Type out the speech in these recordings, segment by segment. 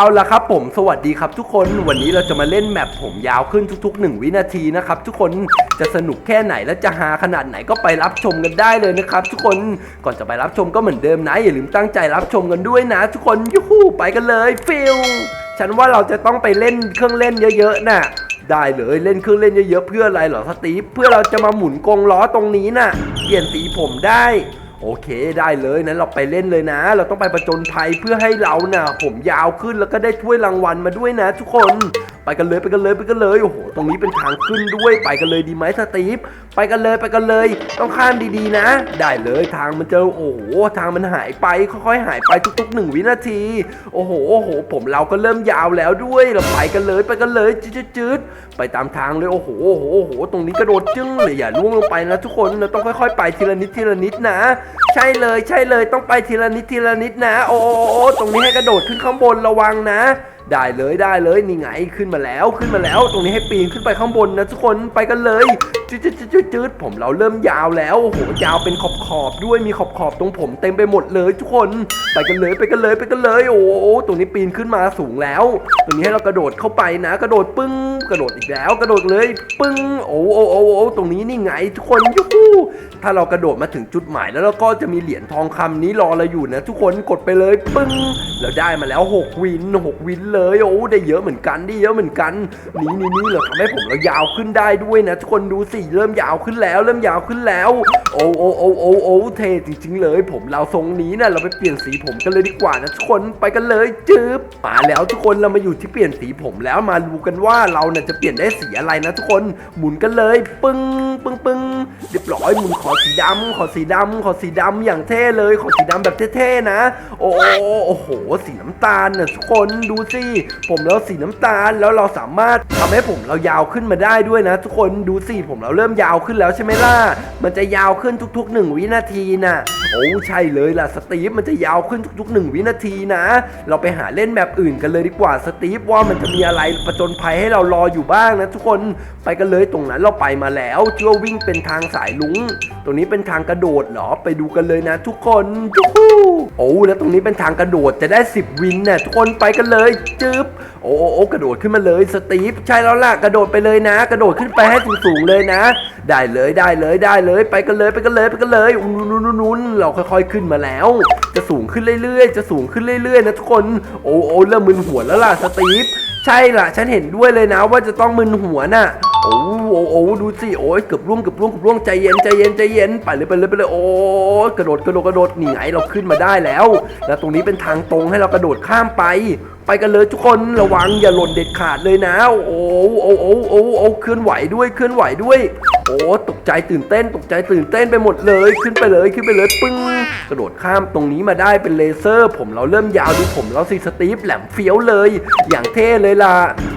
เอาละครับผมสวัสดีครับทุกคนวันนี้เราจะมาเล่นแมปผมยาวขึ้นทุก ๆ 1 วินาทีนะครับทุกคนจะสนุกแค่ไหนและจะฮาขนาดไหนก็ไปรับชมกันได้เลยนะครับทุกคนก่อนจะไปรับชมก็เหมือนเดิมนะอย่าลืมตั้งใจรับชมกันด้วยนะ ทุกคนยูฮูไปกันเลยฟิลฉันว่าเราจะต้องไปเล่นเครื่องเล่นเยอะๆน่ะได้เลยเล่นเครื่องเล่นเยอะๆเพื่ออะไรเหรอสตีฟเพื่อเราจะมาหมุนกงล้อตรงนี้น่ะเปลี่ยนสีผมได้ โอเคได้เลยนั้นเราไปเล่นเลยนะ เราต้องไปประจนภัยเพื่อให้เราน่ะผมยาวขึ้นแล้วก็ได้ถ้วยรางวัลมาด้วยนะทุกคน ไปกันเลยไปกันเลยไปกันเลยโอ้โหตรงนี้เป็นทางขึ้นด้วยไปกันเลยดีไหมสตีฟไปกันเลยไปกันเลย ต้องข้ามดีๆนะ ได้เลยทางมันเจอโอ้โหทางมันหายไปค่อยๆหายไปทุกๆหนึ่งวินาที โอ้โหโอ้โห ผมเราก็เริ่มยาวแล้วด้วยเราไปกันเลยไปกันเลยจืดๆไปตามทางเลยโอ้โหโอ้โหโอ้โหตรงนี้กระโดดจึ้งเลยอย่าล่วงลงไปนะทุกคนเราต้องค่อย ๆ ไปทีละนิดทีละนิดนะ ใช่เลยใช่เลยต้องไปทีละนิดทีละนิดนะ โอ้โอ้โอ้ตรงนี้ให้กระโดดขึ้นข้างบนระวังนะ ได้เลยได้เลยนี่ไงขึ้นมาแล้วขึ้นมาแล้ว ตรงนี้ให้ปีนขึ้นไปข้างบนนะทุกคนไปกันเลย จืดจืดจืดผมเราเริ่มยาวแล้วโอ้โหยาวเป็นขอบขอบๆด้วยมีขอบขอบๆตรงผมเต็มไปหมดเลย ทุกคนไปกันเลยไปกันเลยไปกันเลย โอ้โหตรงนี้ปีนขึ้นมาสูงแล้วตรงนี้ให้เรากระโดดเข้าไปนะ กระโดดปึ้ง กระโดดอีกแล้ว กระโดดเลยปึ้งโอ้โอ้โอ้โอ้ตรงนี้นี่ไง ทุกคนยูฮูถ้าเรากระโดดมาถึงจุดหมายแล้วเราก็จะมีเหรียญทองคำนี้รอเราอยู่นะ ทุกคนกดไปเลยปึ้งแล้วได้มาแล้ว 6 วิน 6 วินเลยโอ้ได้เยอะเหมือนกันได้เยอะเหมือนกันนี่นี่นี่เราทำให้ผมเรายาวขึ้นได้ด้วยนะ ทุกคนดูสิเริ่มยาวขึ้นแล้ว เริ่มยาวขึ้นแล้ว โอ้โอ้โอ้โอ้โอ้เทจริงๆเลย ผมเราทรงนี้นะเราไปเปลี่ยนสีผมกันเลยดีกว่านะทุกคนไปกันเลยจึ๊บมาแล้วทุกคนเรามาอยู่ที่เปลี่ยนสีผมแล้วมาดูกันว่าเราเนี่ยจะเปลี่ยนได้สีอะไรนะทุกคนหมุนกันเลยปึ้งปึ้งปึ้งเรียบร้อยหมุนขอสีดำขอสีดำขอสีดำอย่างเท่เลย ขอสีดำแบบเท่ๆนะ โอ้โอ้โห สีน้ำตาลนะทุกคนดูสิผมแล้วสีน้ำตาลแล้วเราสามารถทำให้ผมเรายาวขึ้นมาได้ด้วยนะ ทุกคนดูสิผมเราเริ่มยาวขึ้นแล้วใช่ไหมล่ะ มันจะยาวขึ้นทุกๆหนึ่งวินาทีน่ะโอ้ใช่เลยล่ะสตีฟมันจะยาวขึ้นทุกๆหนึ่งวินาทีนะ เราไปหาเล่นแบบอื่นกันเลยดีกว่าสตีฟว่ามันจะมีอะไรประจนภัยให้เรารออยู่บ้างนะทุกคนไปกันเลยตรงนั้นเราไปมาแล้วที่ว่าวิ่งเป็นทางสายลุง ตรงนี้เป็นทางกระโดดเหรอไปดูกันเลยนะ ทุกคนโอ้แล้วตรงนี้เป็นทางกระโดดจะได้ 10 วินน่ะทุกคนไปกันเลยจึ๊บ โอ้โอ้กระโดดขึ้นมาเลยสตีฟใช่แล้วล่ะกระโดดไปเลยนะ กระโดดขึ้นไปให้สูงๆเลยนะ ได้เลยได้เลยได้เลยไปกันเลยไปกันเลยไปกันเลยอุ้นนุนนุนนุนเราค่อย ๆขึ้นมาแล้ว จะสูงขึ้นเรื่อยๆ จะสูงขึ้นเรื่อยๆ นะทุกคนโอ้โอ้เริ่มมึนหัวแล้วล่ะสตีฟใช่ล่ะ ฉันเห็นด้วยเลยนะว่าจะต้องมึนหัวน่ะโอ้โอ้โอ้ดูสิโอ้ยเกือบร่วงเกือบร่วงเกือบร่วงใจเย็นใจเย็นใจเย็นไปเลยไปเลยไปเลยโอ้ยกระโดดกระโดดกระโดดหนีไงเราขึ้นมาได้แล้ว แล้วตรงนี้เป็นทางตรงให้เรากระโดดข้ามไปไปกันเลยทุกคนระวังอย่าหล่นเด็ดขาดเลยนะโอ้โอ้โอ้โอ้โอ้เคลื่อนไหวด้วยเคลื่อนไหวด้วย โอ้ตกใจตื่นเต้น ตกใจตื่นเต้นไปหมดเลยขึ้นไปเลยขึ้นไปเลยปึ้งกระโดดข้ามตรงนี้มาได้เป็นเลเซอร์ ผมเราเริ่มยาวดูผมเราสีสตีฟแหลมเฟี้ยวเลย อย่างเท่เลยล่ะ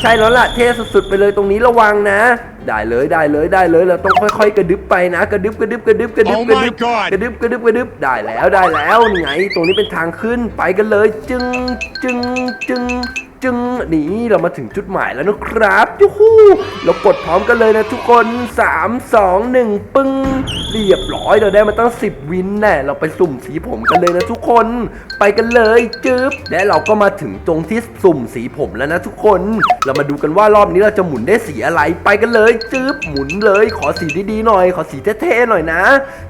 ใช่แล้วล่ะเท่สุดๆไปเลยตรงนี้ระวังนะ ได้เลยได้เลยได้เลยเราต้องค่อยๆ กระดึบไปนะ กระดึบกระดึบกระดึบกระดึบ Oh กระดึ my บ God กระดึบกระดึบกระดึบได้แล้วได้แล้วนี่ไงตรงนี้เป็นทางขึ้นไปกันเลย จึงจึงจึงจึงนี่เรามาถึงจุดหมายแล้วนะครับยูฮูเรากดพร้อมกันเลยนะทุกคน 3 2 1 ปึ้ง เรียบร้อยเราได้มาตั้ง 10 วินแน่เราไปสุ่มสีผมกันเลยนะทุกคน ไปกันเลยจึ๊บและเราก็มาถึงตรงที่สุ่มสีผมแล้วนะทุกคน เรามาดูกันว่ารอบนี้เราจะหมุนได้สีอะไรไปกันเลยจึ๊บหมุนเลย ขอสีดีๆหน่อย ขอสีเท่ๆหน่อยนะ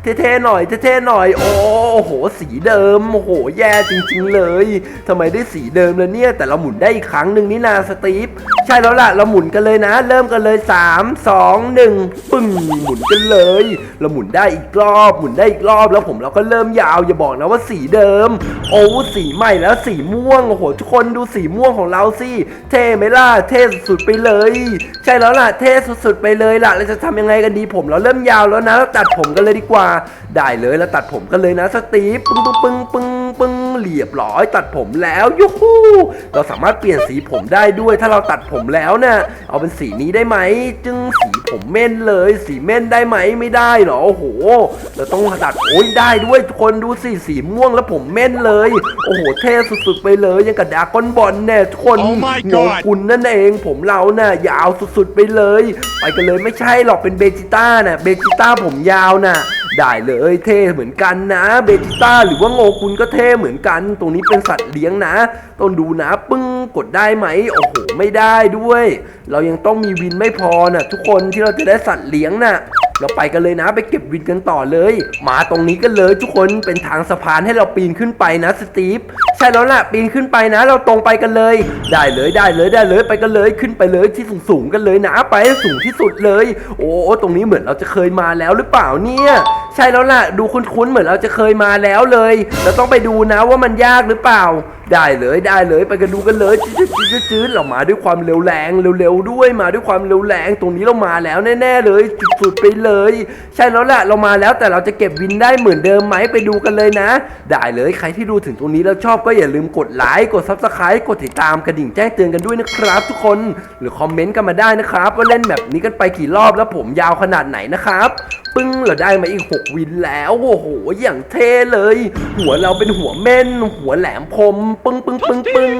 เท่ๆหน่อยเท่ๆหน่อย โอ้โห สีเดิมโอ้โหแย่จริง ๆ เลยทำไมได้สีเดิมแล้วเนี่ยแต่เราหมุนได้อีกครั้งหนึ่งนี่นาสตีฟใช่แล้วล่ะเราหมุนกันเลยนะ เริ่มกันเลย 3 2 1ปึ้งหมุนกันเลย เราหมุนได้อีกรอบ หมุนได้อีกรอบแล้วผมเราก็เริ่มยาวอย่าบอกนะว่าสีเดิม โอ้สีใหม่แล้วสีม่วงโอ้โหทุกคนดูสีม่วงของเราสิเท่ไหมล่ะเท่สุดๆไปเลย ใช่แล้วล่ะเท่สุดๆไปเลยล่ะเราจะทำยังไงกันดีผมเราเริ่มยาวแล้วนะเราตัดผมกันเลยดีกว่า ได้เลยเราตัดผมกันเลยนะสตีฟปึ้งปึ้งปึ้ง ปึ้งเรียบร้อยตัดผมแล้วยูฮูเราสามารถเปลี่ยนสีผมได้ด้วยถ้าเราตัดผมแล้วเนี่ยเอาเป็นสีนี้ได้ไหมจึงสีผมเม่นเลย สีเม่นได้ไหมไม่ได้เหรอโอ้โหเราต้องตัดโอ้ยได้ด้วยทุกคนดูสิสีม่วงแล้วผมเม่นเลย โอ้โหเท่สุดๆไปเลยยังกับดรากอนบอลแน่ทุกคน Oh my งง God คุณนั่นเองผมเราน่ะยาวสุดๆไปเลย ไปกันเลยไม่ใช่หรอกเป็นเบจิต้าน่ะเบจิต้าผมยาวน่ะ ได้เลยเท่เหมือนกันนะเบจิต้าหรือว่าโงกุลก็เท่เหมือนกัน ตรงนี้เป็นสัตว์เลี้ยงนะ ต้องดูนะปึ้งกดได้ไหมโอ้โหไม่ได้ด้วย เรายังต้องมีวินไม่พอนะทุกคนที่เราจะได้สัตว์เลี้ยงน่ะเราไปกันเลยนะไปเก็บวินกันต่อเลย มาตรงนี้กันเลยทุกคนเป็นทางสะพานให้เราปีนขึ้นไปนะสตีฟใช่แล้วล่ะปีนขึ้นไปนะ เราตรงไปกันเลย ได้เลยได้เลยได้เลยไปกันเลยขึ้นไปเลยที่สูงสูงๆกันเลยนะไปให้สูงที่สุดเลย โอ้ตรงนี้เหมือนเราจะเคยมาแล้วหรือเปล่าเนี่ย ใช่แล้วล่ะ ดูคุ้นๆเหมือนเราจะเคยมาแล้วเลยเราต้องไปดูนะว่ามันยากหรือเปล่า ได้เลยได้เลยไปกันดูกันเลยจืดจืดจืดเรามาด้วยความเร็วแรงเร็วๆด้วยมาด้วยความเร็วแรงตรงนี้เรามาแล้วแน่ ๆ เลยสุดๆไปเลย ใช่แล้วแหละเรามาแล้วแต่เราจะเก็บวินได้เหมือนเดิมไหมไปดูกันเลยนะ ได้เลยใครที่ดูถึงตรงนี้แล้วชอบก็อย่าลืมกดไลค์กดซับสไครต์กดติดตามกระดิ่งแจ้งเตือนกันด้วยนะครับ ทุกคนหรือคอมเมนต์กันมาได้นะครับ ว่าเล่นแบบนี้กันไปกี่รอบแล้วผมยาวขนาดไหนนะครับ ปึ้งเราได้มาอีก 6 วินแล้ว โอ้โห อย่างเท่เลย หัวเราเป็นหัวเม่น หัวแหลมคม ปึ้งปึ้งปึ้งปึ้ง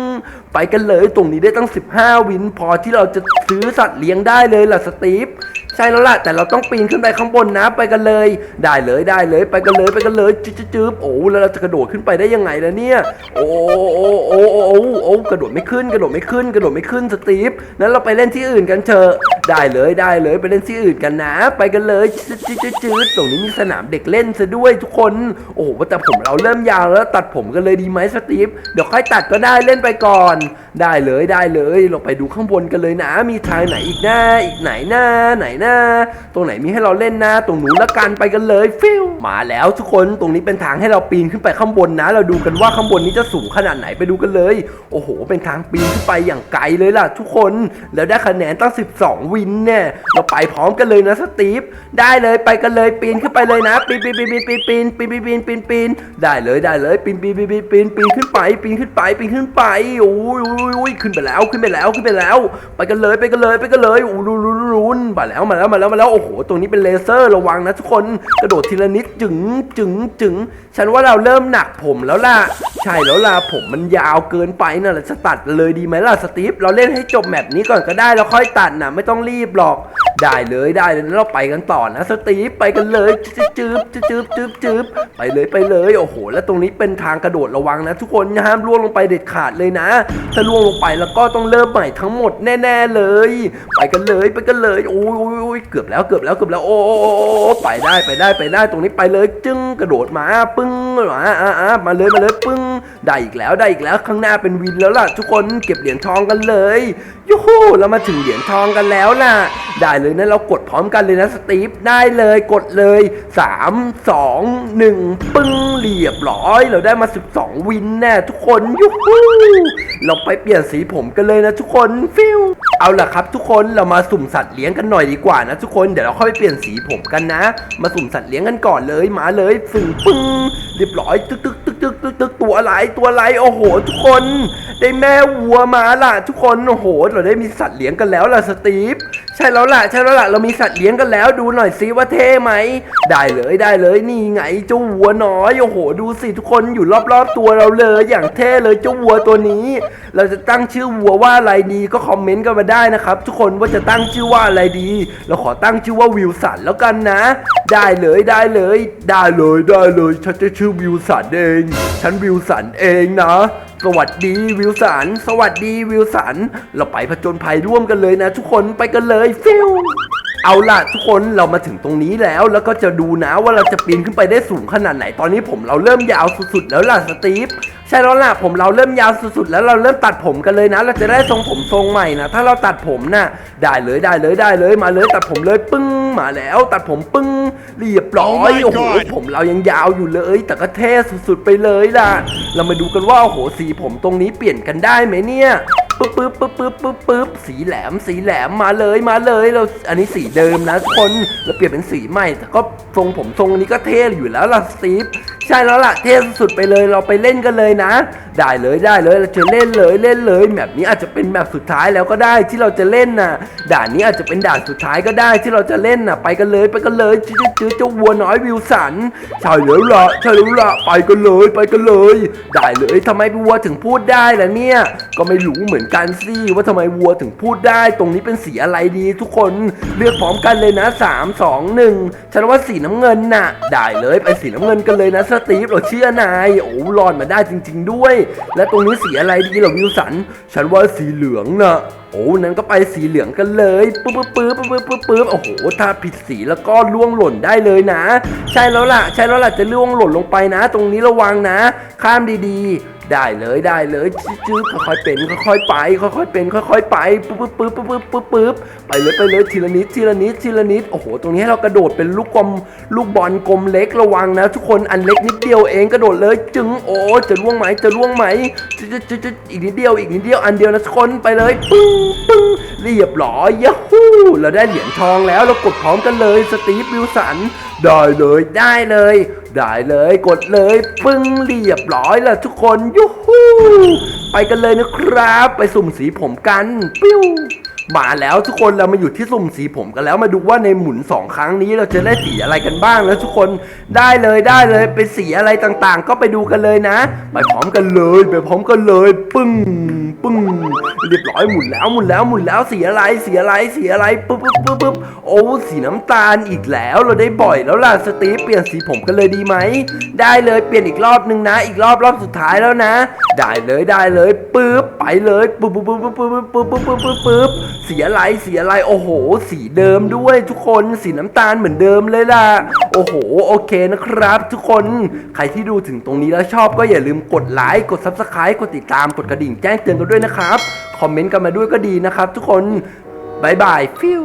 ไปกันเลยตรงนี้ได้ตั้ง 15 วิน พอที่เราจะซื้อสัตว์เลี้ยงได้เลยล่ะสตีฟใช่แล้วล่ะ แต่เราต้องปีนขึ้นไปข้างบนนะ ไปกันเลย ได้เลยได้เลย ไปกันเลยไปกันเลยจึ๊บจึ๊บโอ้แล้วเราจะกระโดดขึ้นไปได้ยังไงล่ะเนี่ย โอ้โอ้โอ้โอ้โอ้โอ้กระโดดไม่ขึ้น กระโดดไม่ขึ้น กระโดดไม่ขึ้นสตีฟนั้นเราไปเล่นที่อื่นกันเถอะได้เลยได้เลยไปเล่นที่อื่นกันนะ ไปกันเลยจึ๊บจืดๆตรงนี้มีสนามเด็กเล่นซะด้วยทุกคน โอ้โหแต่ผมเราเริ่มยาวแล้วตัดผมกันเลยดีไหมสตีฟเดี๋ยวค่อยตัดก็ได้เล่นไปก่อน ได้เลยได้เลยเราไปดูข้างบนกันเลยนะ มีทางไหนอีกหน้าอีกไหนหน้าไหนหน้า ตรงไหนมีให้เราเล่นนะตรงหนูนละกันไปกันเลยฟิวมาแล้วทุกคนตรงนี้เป็นทางให้เราปีนขึ้นไปข้างบนนะ เราดูกันว่าข้างบนนี้จะสูงขนาดไหนไปดูกันเลย โอ้โห เป็นทางปีนขึ้นไปอย่างไกลเลยล่ะ ทุกคนแล้วได้คะแนนตั้ง 12 วินเนี่ยเราไปพร้อมกันเลยนะสตีฟได้เลยไปกันเลยปีนขึ้นไปเลยนะปีนปีนปีนปีนปีนปีนปีนปีนปีนปีนปีนได้เลยได้เลยปีนปีนปีนปีนปีนปีนขึ้นไปปีนขึ้นไปปีนขึ้นไปโอ้ยอ้ยโอ้ยขึ้นไปแล้วขึ้นไปแล้วขึ้นไปแล้ว ไปกันเลยไปกันเลยไปกันเลยโอ้รุนรุนรุนมาแล้วมาแล้วมาแล้วมาแล้วโอ้โหตรงนี้เป็นเลเซอร์ระวังนะทุกคนกระโดดทีละนิดจึงจึงจึงฉันว่าเราเริ่มหนักผมแล้วล่ะใช่แล้วล่ะผมมันยาวเกินไปน่ะจะตัดเลยดีไหมล่ะสตีฟเราเล่นให้จบแมปนี้ก่อนก็ได้แล้วค่อยตัดนะไม่ต้องรีบหรอก ได้เลยได้เลยเราไปกันต่อนะสตีฟไปกันเลยจืบจืบจืบจืบจืบจืบไปเลยไปเลยโอ้โห แล้วตรงนี้เป็นทางกระโดดระวังนะ ทุกคนห้ามล่วงลงไปเด็ดขาดเลยนะ ถ้าล่วงลงไปแล้วก็ต้องเริ่มใหม่ทั้งหมดแน่ๆเลย ไปกันเลยไปกันเลยโอ้ยโอ้ยโอ้ยเกือบแล้วเกือบแล้วเกือบแล้วโอ้โอ้โอ้ไปได้ไปได้ไปได้ตรงนี้ไปเลย จึ้งกระโดดมาปึ้งมาอ่าอ่ามาเลยมาเลยปึ้งได้อีกแล้วได้อีกแล้วข้างหน้าเป็นวินแล้วล่ะ ทุกคนเก็บเหรียญทองกันเลยยูฮูเรามาถึงเหรียญทองกันแล้วล่ะ ได้เลยเลยนะเรากดพร้อมกันเลยนะสตีฟได้เลยกดเลย 3 2 1 ปึ้งเรียบร้อย เราได้มา 12 วินแน่ทุกคนยูฮูเราไปเปลี่ยนสีผมกันเลยนะทุกคนฟิวเอาล่ะครับ ทุกคนเรามาสุ่มสัตว์เลี้ยงกันหน่อยดีกว่านะทุกคนเดี๋ยวเราค่อยไปเปลี่ยนสีผมกันนะ มาสุ่มสัตว์เลี้ยงกันก่อนเลยมาเลยฝึงปึ้งเรียบร้อยตึกตึกตึกตึกตึกตึกตัวอะไรตัวอะไรโอ้โห ทุกคน ได้แม่วัวมาล่ะ ทุกคนโอ้โห เราได้มีสัตว์เลี้ยงกันแล้วล่ะสตีฟ ใช่แล้วล่ะใช่แล้วล่ะเรามีสัตว์เลี้ยงกันแล้วดูหน่อยซิว่าเท่ไหมได้เลยได้เลยนี่ไงเจ้าวัวน้อยโอ้โหดูสิทุกคนอยู่รอบๆตัวเราเลยอย่างเท่เลยเจ้าวัวตัวนี้ เราจะตั้งชื่อวัวว่าอะไรดีก็คอมเมนต์กันมาได้นะครับ ทุกคนว่าจะตั้งชื่อว่าอะไรดี เราขอตั้งชื่อว่าวิวสันแล้วกันนะ ได้เลยได้เลย ได้เลยได้เลยฉันจะชื่อวิวสันเอง ฉันวิวสันเองนะสวัสดีวิวสัน สวัสดีวิวสัน เราไปผจญภัยร่วมกันเลยนะทุกคนไปกันเลยฟิว เอาล่ะทุกคนเรามาถึงตรงนี้แล้ว แล้วก็จะดูนะว่าเราจะปีนขึ้นไปได้สูงขนาดไหน ตอนนี้ผมเราเริ่มยาวสุดๆแล้วล่ะสตีฟใช่แล้วล่ะผมเราเริ่มยาวสุดๆแล้วเราเริ่มตัดผมกันเลยนะ เราจะได้ทรงผมทรงใหม่นะถ้าเราตัดผมน่ะได้เลยได้เลยได้เลยมาเลยตัดผมเลยปึ้งมาแล้ว ตัดผมปึ้งเรียบร้อย Oh my โอ้โห God ผมเรายังยาวอยู่เลย แต่ก็เท่สุดๆไปเลยล่ะ เรามาดูกันว่าโอ้โหสีผมตรงนี้เปลี่ยนกันได้ไหมเนี่ย ปึ๊บปึ๊บปึ๊บปึ๊บปึ๊บปึ๊บสีแหลมสีแหลมมาเลยมาเลยเราอันนี้สีเดิมนะคนเราเปลี่ยนเป็นสีใหม่แต่ก็ทรงผมทรงนี้ก็เท่อยู่แล้วล่ะสตีฟใช่แล้วล่ะเท่สุดไปเลยเราไปเล่นกันเลยนะ ได้เลยได้เลยเราจะเล่นเลยเล่นเลยแบบนี้อาจจะเป็นแบบสุดท้ายแล้วก็ได้ที่เราจะเล่นน่ะด่านนี้อาจจะเป็นด่านสุดท้ายก็ได้ที่เราจะเล่นน่ะไปกันเลยไปกันเลยจื้อจื้อเจ้าวัวน้อยวิวสันใช่แล้วล่ะใช่แล้วล่ะไปกันเลยไปกันเลย ได้เลยทำไมวัวถึงพูดได้ล่ะเนี่ย ก็ไม่รู้เหมือนกันสิว่าทำไมวัวถึงพูดได้ ตรงนี้เป็นสีอะไรดี ทุกคนเลือกพร้อมกันเลยนะ3 2 1ฉันว่าสีน้ำเงินน่ะ ได้เลยไปสีน้ำเงินกันเลยนะสตีฟเราเชื่อนายโอ้รอดมาได้จริง ๆ ด้วยและตรงนี้สีอะไรดีเหราวิวสัน ฉันว่าสีเหลืองนะโอ้นั้นก็ไปสีเหลืองกันเลยปึ๊บปึ๊บปึ๊บปึ๊บปึ๊บปึ๊บโอ้โห ถ้าผิดสีแล้วก็ล่วงหล่นได้เลยนะ ใช่แล้วล่ะ ใช่แล้วล่ะจะล่วงหล่นลงไปนะ ตรงนี้ระวังนะ ข้ามดีๆ ได้เลยได้เลยจื้อค่อยๆเป็นค่อยๆไป ค่อยๆเป็นค่อยๆไปปึ๊บปึ๊บปึ๊บปึ๊บปึ๊บปึ๊บไปเลยไปเลยทีละนิดทีละนิดทีละนิดโอ้โหตรงนี้ให้เรากระโดดเป็นลูกกลมลูกบอลกลมเล็กระวังนะ ทุกคนอันเล็กนิดเดียวเองกระโดดเลย จึงโอ้จะล่วงไหมจะล่วงไหมจะจะจะจะอีกนิดเดียวอีกนิดเดียวอันเดียวนะทุกคนไปเลยปึ้งปึ้งเรียบร้อยยะฮู้เราได้เหรียญทองแล้วเรากดพร้อมกันเลยสตีฟวิลสัน ได้เลยได้เลย ได้เลยกดเลยปึ้งเรียบร้อยแล้วทุกคนยูฮูไปกันเลยนะครับ ไปสุ่มสีผมกันปิ้ว มาแล้วทุกคนเรามาอยู่ที่สุ่มสีผมกันแล้วมาดูว่าในหมุนสองครั้งนี้เราจะได้สีอะไรกันบ้างแล้วทุกคนได้เลยได้เลยเป็นสีอะไรต่างๆ ก็ไปดูกันเลยนะไปพร้อมกันเลยไปพร้อมกันเลยปึ้งปึ้งเรียบร้อยหมุนแล้วหมุนแล้วหมุนแล้วสีอะไรสีอะไรสีอะไรปึ๊บปึ๊บปึ๊บปึ๊บโอ้สีน้ำตาลอีกแล้วเราได้บ่อยแล้วล่ะสตีฟเปลี่ยนสีผมกันเลยดีไหมได้เลยเปลี่ยนอีกรอบนึงนะ อีกรอบรอบสุดท้ายแล้วนะ ได้เลยได้เลยปึ๊บไปเลยปึ๊บปึ๊บปึ๊บปึ๊บปึ๊บปึ๊บปึ๊บปึ๊บ สีอะไรสีอะไรโอ้โห สีเดิมด้วยทุกคนสีน้ำตาลเหมือนเดิมเลยล่ะ โอ้โห โอเคนะครับ ทุกคนใครที่ดูถึงตรงนี้แล้วชอบก็อย่าลืมกดไลค์กด subscribe กดติดตามกดกระดิ่งแจ้งเตือนกันด้วยนะครับ คอมเมนต์กันมาด้วยก็ดีนะครับ ทุกคนบายบายฟิว